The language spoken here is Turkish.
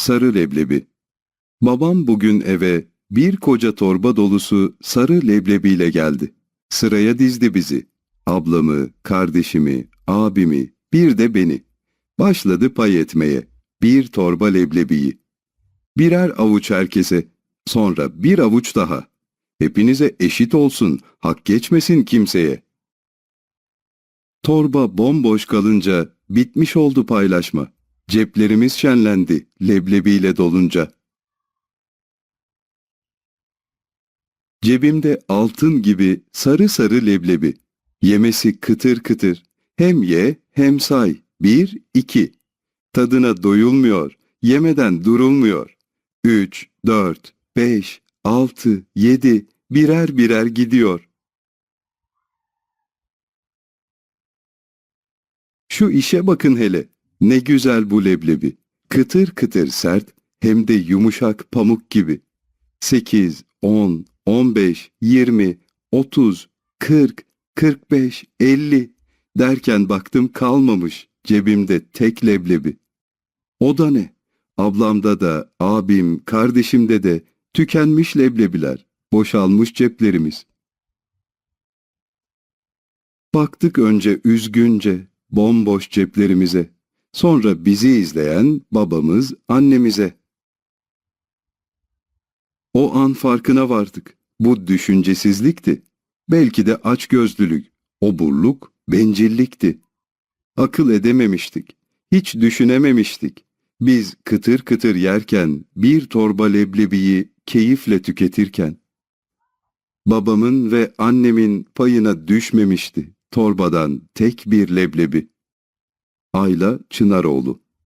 sarı leblebi. Babam bugün eve bir koca torba dolusu sarı leblebiyle geldi. Sıraya dizdi bizi. Ablamı, kardeşimi, abimi, bir de beni. Başladı pay etmeye. Bir torba leblebiyi. Birer avuç herkese, sonra bir avuç daha. Hepinize eşit olsun, hak geçmesin kimseye. Torba bomboş kalınca bitmiş oldu paylaşma. Ceplerimiz şenlendi leblebiyle dolunca. Cebimde altın gibi sarı sarı leblebi. Yemesi kıtır kıtır. Hem ye hem say. Bir, iki. Tadına doyulmuyor. Yemeden durulmuyor. Üç, dört, beş, altı, yedi. Birer birer gidiyor. Şu işe bakın hele. Ne güzel bu leblebi. Kıtır kıtır sert hem de yumuşak pamuk gibi. Sekiz, on, on beş, yirmi, otuz, kırk, kırk beş, elli derken baktım kalmamış cebimde tek leblebi. O da ne? Ablamda da, abim, kardeşimde de tükenmiş leblebiler, boşalmış ceplerimiz. Baktık önce üzgünce, bomboş ceplerimize. Sonra bizi izleyen babamız, annemize. O an farkına vardık. Bu düşüncesizlikti. Belki de açgözlülük, oburluk, bencillikti. Akıl edememiştik. Hiç düşünememiştik. Biz kıtır kıtır yerken, bir torba leblebiyi keyifle tüketirken. Babamın ve annemin payına düşmemişti torbadan tek bir leblebi. Ayla Çınaroğlu